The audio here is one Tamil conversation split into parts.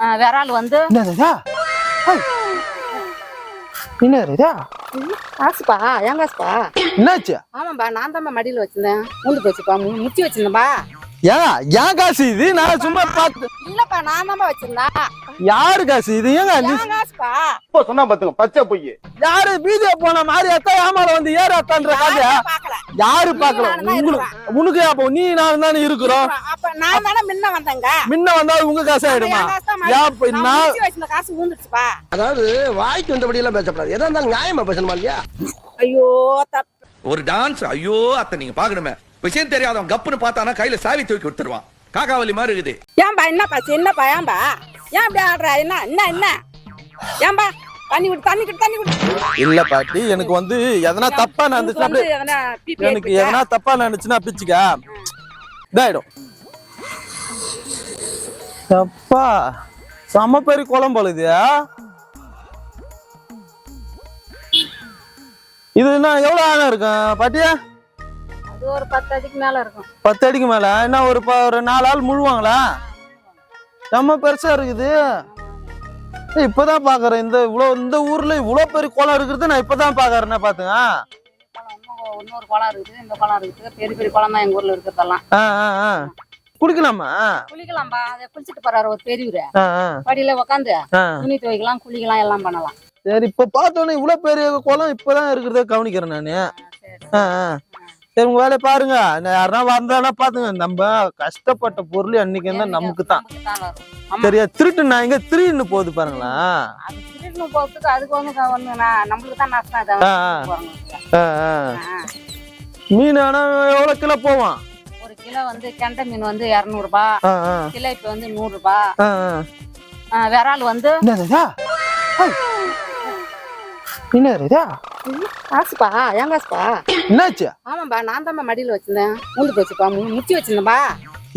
விரால் வந்து. என்னதுதா? என்னதுதா? காசுப்பா ஏன் காசுப்பா என்னாச்சு? ஆமாம்பா நான் தான்ப்பா மடியில் வச்சிருந்தேன். மூந்து போச்சுப்பா முச்சி வச்சிருந்தேன்பா. ஏன் ஏன் காசு இது? நான் சும்மா பார்த்து இல்லப்பா நான் தான்ப்பா வச்சிருந்தேன். யாரு காசு? இது ஏங்க சொன்னா பாத்துங்க பச்சை பொய் யாரு? பீதியா போன மாதிரி அத்தா ஏமால வந்து ஏற அத்தான்ற பார்க்கல. யாரு பாக்கல உங்களுக்கு உனக்கு அப்போ நீ நான் தானே இருக்கிறோம். அப்ப நான் தானே முன்ன வந்தேங்க. முன்ன வந்தா உங்க காசு ஆயிடுமா? காசு காசு அதாவது வாய்க்கு வந்தபடி எல்லாம் பேசப்படாது. எதா இருந்தாலும் நியாயமா பேசணுமா இல்லையா? ஐயோ தப்பு. ஒரு டான்ஸ் ஐயோ அத்தை நீங்க பாக்கணுமே விஷயம் தெரியாதவன் கப்புன்னு பார்த்தானா கையில சாவி தூக்கி விட்டுருவான் காக்காவலி மாதிரி இருக்குது. ஏன்பா என்னப்பா என்னப்பா ஏன்பா? ஏன் இப்படி ஆடுற? என்ன என்ன என்ன? ஏன்பா தண்ணி விட்டு தண்ணி விட்டு தண்ணி விட்டு இல்ல பாட்டி எனக்கு வந்து எதனா தப்பா நடந்துச்சுன்னா எனக்கு எதனா தப்பா நடந்துச்சுன்னா பிச்சுக்க. இதாயிடும் தப்பா? செம பெரிய குளம் போல இது. இது என்ன எவ்வளவு ஆழம் இருக்கும் பாட்டியா? அது ஒரு பத்து அடிக்கு மேல இருக்கும். பத்து அடிக்கு மேல? என்ன ஒரு ப- ஒரு நாலு ஆள் முழுவாங்களா? செம்ம பெருசா இருக்குது. இப்பதான் பாக்குறேன். இந்த இவ்வளவு இந்த ஊர்ல இவ்வளவு பெரிய குளம் இருக்கிறது நான் இப்பதான் பாக்குறேன் பாத்துங்க. இன்னொரு குளம் இருக்குது இந்த குளம் இருக்குது. பெரிய பெரிய குளம் தான் எங்க ஊர்ல இருக்கிறதெல்லாம். குடிக்கலாமா குளிக்கலாம்பா. அதை குளிச்சுட்டு போறாரு ஒரு பெரியவரு. படியில உட்காந்து. துணி துவைக்கலாம் குளிக்கலாம் எல்லாம் பண்ணலாம். சரி இப்ப பார்த்தோன்னே இவ்வளவு பெரிய குளம் இப்பதான் இருக்கிறத கவனிக்கிறேன் நானு. சரி. உங்க வேலையை பாருங்க. யாருன்னா வந்தானா பாத்துங்க. நம்ம கஷ்டப்பட்ட பொருள் அன்னைக்கு தான். நமக்கு தான். சரியா? திருட்டு நான் இங்க திருன்னு போகுது பாருங்களா. மீன் ஆனா எவ்வளவு கிலோ போவான்? ஒரு கிலோ வந்து கெண்டை மீன் வந்து இரநூறுபா. ஆ, கிலோப்பு வந்து நூறுரூபா. விரால் வந்து என்னதுதா காசுப்பா ஏன் காசுப்பா? என்னாச்சு? ஆமாம்பா நான் தான்ப்பா மடியில் வச்சிருந்தேன். மூந்து போச்சுப்பா முச்சி வச்சிருந்தேன்பா.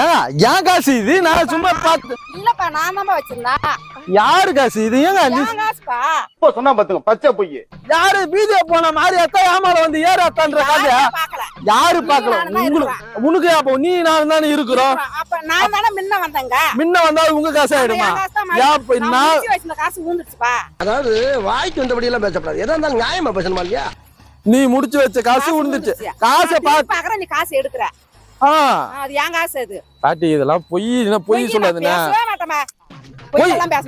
ஏன் ஏன் காசு இது? நான் சும்மா பார்த்து இல்லப்பா நான் தான்ப்பா வச்சிருந்தேன் யாரு காசு இது? ஏங்க நீ ஏன் காசுப்பா. இப்ப சொன்னா பாத்துங்க பச்சை பொய் யாரு பீதியா போன மாதிரி அத்தா ஏமால வந்து ஏற அத்தான்ற யாரும் பார்க்கல யாரு பாக்கல? நானும் தான் உங்களுக்கு உனக்கு அப்போ? நீ நான் தானே இருக்கிறோம். அப்ப நான் தானே முன்ன வந்தேங்க. முன்ன வந்தா உங்க காசு ஆயிடுமா? என் காசு தான் மடி- ஏன் இப்ப நான் நான் முச்சி வச்சிருந்த காசு ஊந்துடுச்சுப்பா அதாவது வாய்க்கு வந்தபடி எல்லாம் பேசப்படாது. எதா இருந்தாலும் நியாயமா பேசணுமா இல்லையா? நீ முடிச்சு வச்ச காசு விழுந்துச்சு காசை பாக்குற நீ காசு எடுக்கிற. ஆ. அது ஏன் காசு அது? பாட்டி இதெல்லாம் பொய் பொய் சொல்லாதுண்ணே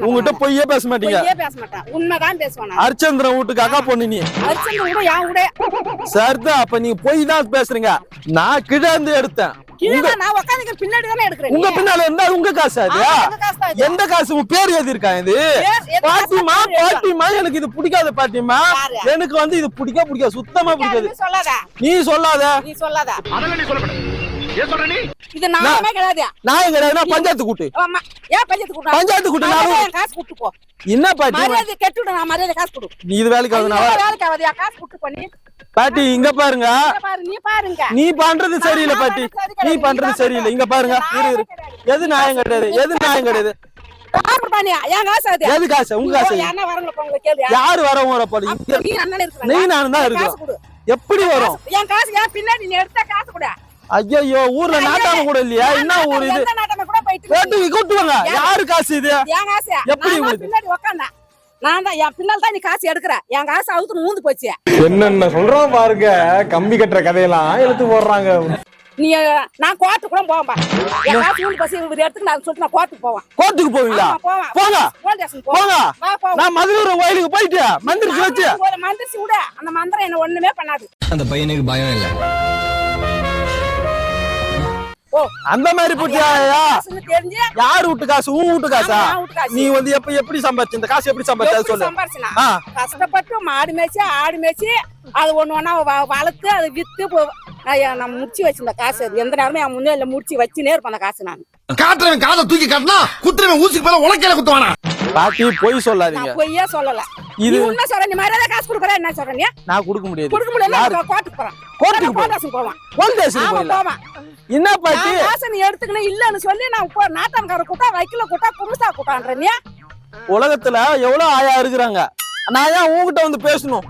உங்ககிட்ட பொய்யே பேச மாட்டீங்க. பேச மாட்டேன். உண்மைதான் பேசுவேன் நான். அரிச்சந்திரன் வீட்டுக்கு அக்கா பொண்ணு நீ. அரிச்சந்திர கூட என் கூட சரிதான் அப்ப நீங்க பொய் தான் பேசுறீங்க. நான் கிழந்து எடுத்தேன். நான் உட்காந்துக்க பின்னாடி தானே எடுக்கிறேன் உங்க பின்னால இருந்தா உங்க காசு அது. எந்த காசு? உன் பேர் எழுதி இருக்கா இது பாட்டிமா எனக்கு இது பிடிக்காது பாட்டிமா? எனக்கு வந்து இது பிடிக்க பிடிக்காது. சுத்தமா பிடிக்காது. நீ சொல்லாத. நீ சொல்லாத. நீ சொல்லாத. அதெல்லாம் நீ சொல்லப்பட ஏன் சொல்ற நீ? இது நாமே கிடையாது நான் கிடையாது பஞ்சாயத்து கூட்டு. ஆமா ஏன் பஞ்சாயத்து கூட்டம் பஞ்சாயத்து நான் காசு போ. என்ன பாட்டி? மரியாதை கெட்டுவிடு நான் மரியாதை காசு கொடு. நீ இது வேலைக்கு ஆகுது ஐயோ, வேலைக்கு ஆகாது காசு கொடுத்து பண்ணி பாட்டி இங்க பாருங்க. பாரு நீ பாருங்க. நீ பண்றது சரியில்லை நான் பாட்டி. நீ. பண்றது சரியில்லை. இங்க பாருங்க. இரு எது நியாயம் கிடையாது? எது நியாயம் கிடையாது? எது காசு? உங்க காசு யாரு வரவங்க போல இங்க நீ அண்ணன் இருக்கிற நீ நானும் தான் கொடு. எப்படி வரும்? என் காசு ஏன் பின்னாடி நீ எடுத்த காசு கொடு. ஐயோ ஊர்ல நாட்டாம கூட இல்லையா? என்ன ஊர் இது? எந்த நாட்டமே கூட போயிட்டு கேட்டு கூட்டுவாங்க யாரு காசு இது? என் காசு எப்படி உங்களுக்கு? நான் தான் என் பின்னால் தான் நீ காசு எடுக்கிற. என் காசு அவுத்து ஊந்து போச்சு. என்னென்ன சொல்றோம் பாருங்க. கம்பி கட்டுற கதையெல்லாம் இழுத்து போடுறாங்க. நீ நான் கோர்ட்டு கூட போவேன்பா. என் காசு பசி இவர் எடுத்துக்கு நான் சொல்லிட்டு நான் கோர்ட்டுக்கு போவேன். கோர்ட்டுக்கு போவீங்களா? போங்க. போங்க. நான் மதுரை கோயிலுக்கு போயிட்டு மந்திரிச்சு வச்சு. ஒரு மந்திரிச்சு விட. அந்த மந்திரம் என்ன ஒண்ணுமே பண்ணாது. அந்த பையனுக்கு பயம் இல்ல. அந்த மாதிரி போட்டியா காசுன்னு தெரிஞ்சு? யார் வீட்டு காசு? உன் வீட்டு காசா. நீ வந்து எப்ப எப்படி சம்பாதிச்ச இந்த காசு எப்படி சம்பாதிச்ச சொல்லு. கஷ்டப்பட்டு மாடு மேய்ச்சி ஆடு மேய்ச்சி அது ஒண்ணு ஒண்ணா வளர்த்து அதை வித்து நான் நான் முடிச்சு வச்சிருந்த காசு. அது எந்த நேரமும் என் முன்னே முடிச்சு வச்சுனே இருப்பேன் அந்த காசு நான். காட்டுறவன் காதை தூக்கி காட்டினா குத்துறவன் ஊசிக்கு மேல உலக்கையில குத்துவானா? பாட்டி பொய் சொல்லாதீங்க. நான் பொய்யே சொல்லல. இது உண்மை சொல்ற நீ மரியாதை காசு கொடுக்குற என்ன சொல்ற நீ? நான் கொடுக்க முடியாது. கொடுக்க முடியல கோர்ட்டுக்கு போறேன். கோர்ட்டுக்கு போ. கோர்ட்டு போவான். போயிடலாம். போவான். என்ன பாட்டி? காசை நீ எடுத்துக்கணும் இல்லன்னு சொல்லி நான் இப்போ நாட்டான்கார கூட்டா வைக்கல கூட்டா குருசா கூட்டான்ற நீ. உலகத்துல எவ்வளவு ஆயா இருக்கிறாங்க? நான் ஏன் உன்கிட்ட வந்து பேசணும்?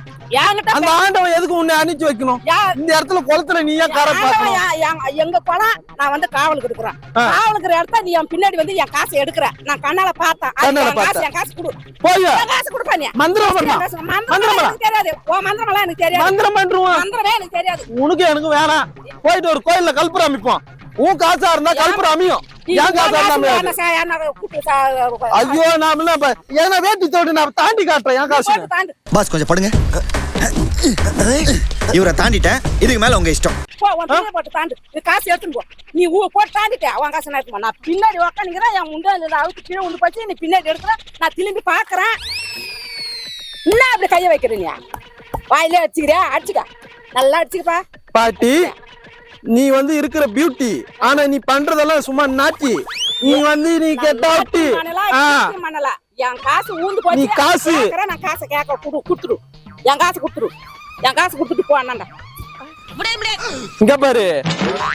அந்த ஆண்டவன் எதுக்கு உன்னை அனுப்பிச்சு வைக்கணும்? இந்த இடத்துல குளத்துல நீ ஏன் காரை பார்க்கணும் எங்க குளம் நான் வந்து காவலுக்கு இருக்கிறேன் ஆ. காவலுக்கு இடத்த நீ என் பின்னாடி வந்து என் காசை எடுக்கிற. நான் கண்ணால பார்த்தேன். கண்ணால என் காசு பார்த்த. என் காசு கொடு. போய் காசு கொடுப்பா நீ. மந்திரம் பண்ணா. மந்திரம் மந்திரமா? எனக்கு தெரியாது. ஓ மந்திரமெல்லாம் எனக்கு தெரியாது. மந்திரம் பண்ருவான் மந்திரமே எனக்கு தெரியாது. உனக்கு எனக்கு வேணாம். போயிட்டு ஒரு கோயில்ல கல்புரம் அமைப்போம். உன் காசா இருந்தா கல்புரம் அமையும். ஐயோ நாம என்ன ஏன்னா வேட்டி தோடு நான் தாண்டி காட்டுறேன் என் காசு. பாஸ் கொஞ்சம் படுங்க. இவரை தாண்டிட்டேன் இதுக்கு மேல உங்க இஷ்டம் போ, உன் பின்னாடி போட்டு தாண்டு. நீ காசு எடுத்துன்னு போ. நீ ஊ- போட்டு தாண்டிட்ட, உன் காசை நான் எடுத்துன்னு போ. நான் பின்னாடி உக்காந்துக்கிறேன், என் இருந்து அவுத்து கீழே விழுந்து போச்சு, நீ பின்னாடி எடுக்கிற, நான் திரும்பி பார்க்கறேன். என்ன அப்படி கையை வைக்கிற நீ? வாயிலே அடிச்சுக்கிறியா? அடிச்சுக்க. நல்லா அடிச்சுக்கப்பா. பாட்டி நீ வந்து இருக்கிற பியூட்டி ஆனா நீ பண்றதெல்லாம் சும்மா நாட்டி நீ வந்து நீ கெட்டாட்டி. என் காசு ஊந்து போச்சு, நீ காசு. நான் காசை கேட்க குடு, குடுத்துரு. என் காசு குடுத்துரு. என் காசு குடுத்துட்டு போ அண்ணாண்ட. இங்க பாரு.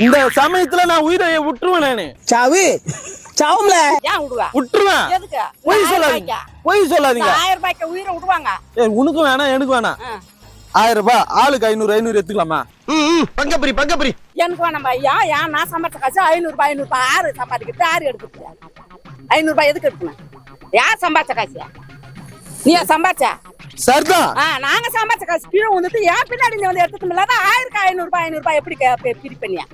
இந்த சமயத்துல நான் உயிரை விட்டுருவேன் நானு. சாவு சாவும்ல. ஏன் விடுவ? விட்டுருவேன்? பொய் சொல்லாதீங்க? பொய் சொல்லாதீங்க. ஆயிரம் ரூபாய்க்கு உயிரை விடுவாங்க. உனக்கும் வேணாம் எனக்கு வேணாம். ஆயிரம் ரூபாய் ஆளுக்கு ஐநூறு ஐநூறு எடுத்துக்கலாமா? பங்கப்பிரி பங்கப்பிரி. எனக்கு வேணாம் ஐயா ஏன் நான் சம்பாதிச்ச காசு ஐநூறு ரூபாய் ஐநூறு ரூபாய் ஆறு சம்பாதிக்கிறது ஆறு எடுக்கிறது ஐநூறு ரூபாய் எதுக்கு எடுக்கணும்? யார் சம்பாதிச்ச காசு? நீ சம்பாதிச்ச சரிதான் நாங்க சம்பாதிச்ச காசு கீழே வந்துட்டு ஏன் பின்னாடி வந்து எடுத்துட்டு இல்லாத ஆயிரம் ஐநூறு ரூபாய் ஐநூறு ரூபாய் எப்படி பிரிப்பண்ணியா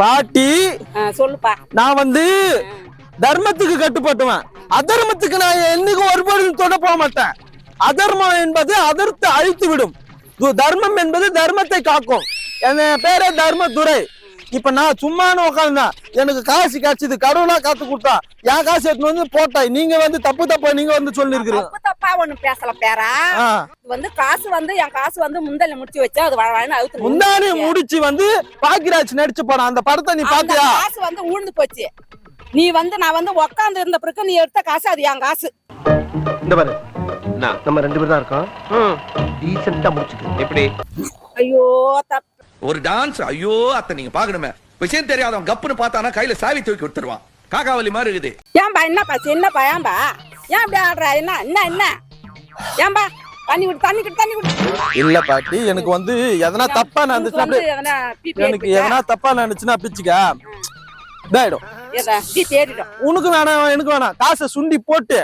பாட்டி! சொல்லுப்பா. நான் வந்து தர்மத்துக்கு கட்டுப்பட்டுவேன் அதர்மத்துக்கு நான் என்னைக்கு ஒருபொழுதும் தொட போக மாட்டேன். அதர்மம் என்பது அதர்த்தை அழித்து விடும். தர்மம் என்பது தர்மத்தை காக்கும். என் பேரே தர்மதுரை. இப்ப நான் சும்மானு உட்காந்தேன் எனக்கு காசு கிடைச்சது கடவுளா காத்து கொடுத்தா. என் காசு எடுத்துன்னு வந்து போட்டாய் நீங்க வந்து தப்பு தப்பா நீங்க வந்து சொல்லிருக்கிறீங்க. தப்பு தப்பா ஒண்ணு பேசல பேரா. வந்து காசு வந்து என் காசு வந்து முந்தல முடிச்சு வச்சா அது வழன்னு அவுத்து முந்தானி முடிச்சு வந்து பாக்கியராஜ் நடிச்ச படம். அந்த படத்தை நீ பாத்தியா? காசு வந்து ஊழ்ந்து போச்சு. நீ வந்து நான் வந்து உக்காந்து இருந்த பிறகு நீ எடுத்த காசு அது என் காசு. இந்த பாரு. நம்ம ரெண்டு பேர் தான் இருக்கோம். டீசெண்டா முடிச்சுக்க எப்படி? ஐயோ தப்பு ஒரு டான்ஸ் ஐயோ அத்தை நீங்க பாக்கணுமே விஷயம் தெரியாதவன் கப்புன்னு பார்த்தானா கையில சாவி தூக்கி கொடுத்துருவான். காக்காவலி மாதிரி இருக்குது. ஏன்பா என்னப்பா என்னப்பா ஏன்பா? ஏன் இப்படி ஆடுற? என்ன என்ன என்ன? ஏன்பா தண்ணி விட்டு தண்ணி விட்டு தண்ணி விட்டு இல்ல பாட்டி எனக்கு வந்து எதனா தப்பா எதனா பிபி எனக்கு எதனா தப்பா நடந்துச்சுன்னா பிச்சுக்க. இதாயிடும். உனக்கு வேணாம் எனக்கு வேணாம். காசை சுண்டி போட்டு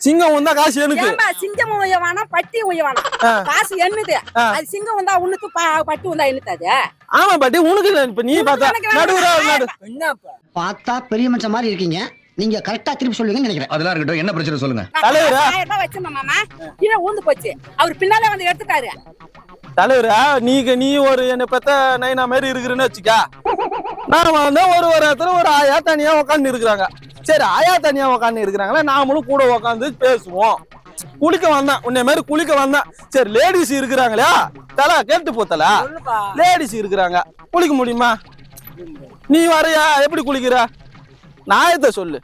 சிங்கம் வந்தா காசு எனக்கு. சிங்கம் உய வேணாம் பட்டி உய வேணாம் ஆ. காசு என்னது. அது சிங்கம் வந்தா உனக்கு பட்டி வந்தா என்னது அது? ஆமா பாட்டி உனக்கு இல்ல இப்ப நீ பார்த்தா. எனக்கு வேணாம். நடுவுரா நடு. பார்த்தா பெரிய மனுஷன் மாதிரி இருக்கீங்க. நீங்க கரெக்டா திருப்பி சொல்லுவீங்கன்னு நினைக்கிறேன். அதெல்லாம் இருக்கட்டும். என்ன பிரச்சனை சொல்லுங்க. தலைவரா? ஆயிரம் ரூபாய் வச்சிருந்தேன் மாமா. கீழே ஊந்து போச்சு. அவர் பின்னாலே வந்து எடுத்துட்டாரு. தலைவரா நீங்க நீ ஒரு என்னை பத்த நைனா மாதிரி இருக்கிறேன்னு வச்சுக்க. நான் வந்து ஒரு ஒரு இடத்துல ஒரு ஆயா தனியா உக்காந்து இருக்கிறாங்க சரி ஆயா தனியா உக்காந்து இருக்கிறாங்களா? நாமளும் கூட உக்காந்து பேசுவோம். குளிக்க வந்தேன் உன்னை மாதிரி குளிக்க வந்தேன் சரி லேடிஸ் இருக்கிறாங்களா? தல கேட்டு போத்தல லேடிஸ் இருக்கிறாங்க. குளிக்க முடியுமா? நீ வரையா? எப்படி குளிக்கிற? நாயத்தை சொல்லு.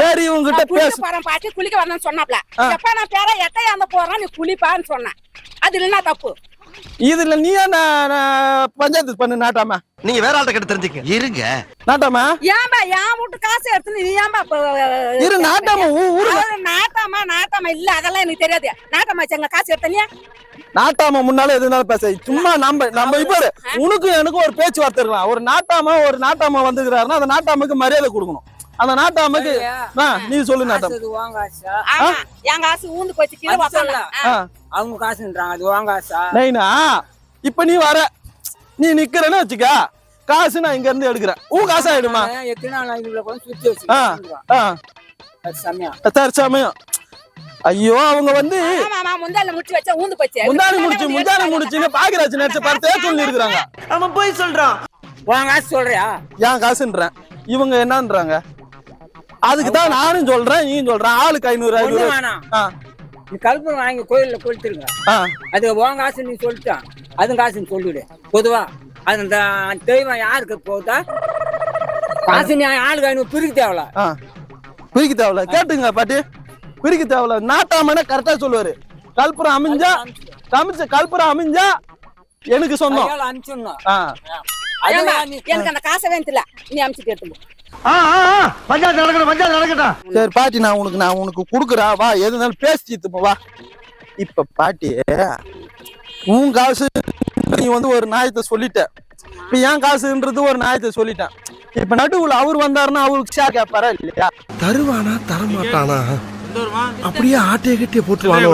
சரி உங்ககிட்ட பேசு. போறேன் பாட்டி குளிக்க வரணும்னு சொன்னாப்ல. எப்ப நான் பேர எட்டையா அந்த போறேன் நீ குளிப்பான்னு சொன்னேன். அது இல்லைன்னா தப்பு. இதுல நீ என்ன பஞ்சாயத்து பண்ணு நாட்டாம? நீங்க வேற ஆள்கிட்ட கிட்ட தெரிஞ்சுக்க இருங்க. நாட்டாம? ஏன்பா என் வீட்டு காசு எடுத்து நீ ஏன்பா இரு நாட்டாம ஊ- ஊருல அவரு நாட்டாமா நாட்டாமா இல்ல அதெல்லாம் எனக்கு தெரியாது. நாட்டாமா எங்க காசு எடுத்தனியா நாட்டாம முன்னால எது இருந்தாலும் பேச. சும்மா நம்ம நம்ம இப்ப. உனக்கும் எனக்கும் ஒரு பேச்சுவார்த்தை இருக்கலாம். ஒரு நாட்டாம ஒரு நாட்டாம வந்துக்கிறாருன்னா அந்த நாட்டாமக்கு மரியாதை கொடுக்கணும். அந்த நாட்டாமக்கு ஆ, நீ சொல்லு நாட்டாம. என் காசு ஊந்து போச்சு கீழே அவங்க காசுன்றாங்க அது வாங்க ஆசா. நைனா இப்ப நீ வர. நீ நிக்கிறேன்னு வச்சுக்க. காசு நான் இங்க இருந்து எடுக்கிறேன். உன் காசு ஆயிடுமா? தற்சமயம் ஐயோ அவங்க வந்து முந்தால முடிச்சு வச்சா ஊந்து போச்சு. முடிச்சு முந்தானி முடிச்சுன்னு பாக்கியராஜ் நடிச்ச படத்தையே சொல்லி இருக்கிறாங்க அவன் போய் சொல்றான். வாங்க ஆசை சொல்றியா? ஏன் காசுன்றேன். இவங்க என்னன்றாங்க? அதுக்கு தான் நானும் சொல்றேன் நீயும் சொல்றேன் ஆளுக்கு ஐநூறு ஐநூறு. வேணாம். ஆ. நீ கல்பனை வாங்கி கோயில்ல கொளுத்துருங்க அது உன் காசு நீ சொல்லிட்டான். அது காசுன்னு சொல்லிடு பொதுவா அது அந்த தெய்வம் யாருக்கு போகுதா காசு நீ ஆளுக்கு ஐநூறு பிரிக்க தேவல பிரிக்க தேவையில்ல. கேட்டுங்க பாட்டி. பிரிக்க தேவையில்ல. நாட்டாமனே கரெக்டா சொல்லுவாரு. கல்புரம் அமைஞ்சா கமிச்ச கல்புரம் அமைஞ்சா எனக்கு நீ- எனக்கு அந்த காசை வேண்டியல நீ அமிச்சுட்டு எடுத்து போ. பஞ்சாயத்து நடக்கட்டும் பஞ்சாயத்து நடக்கட்டும். சரி பாட்டி நான் உனக்கு நான் உனக்கு கொடுக்குறா. வா எது இருந்தாலும் பேசி வா. இப்ப பாட்டி உன் காசு நீ வந்து ஒரு நியாயத்தை சொல்லிட்ட. இப்ப என் காசுன்றது ஒரு நியாயத்தை சொல்லிட்டேன். இப்ப நடுவுல அவர் வந்தாருன்னா அவருக்கு ஷேர் கேட்பாரா இல்லையா? தருவானா தரமாட்டானா? அப்படியே ஆட்டைய கட்டிய போட்டுருவானோ?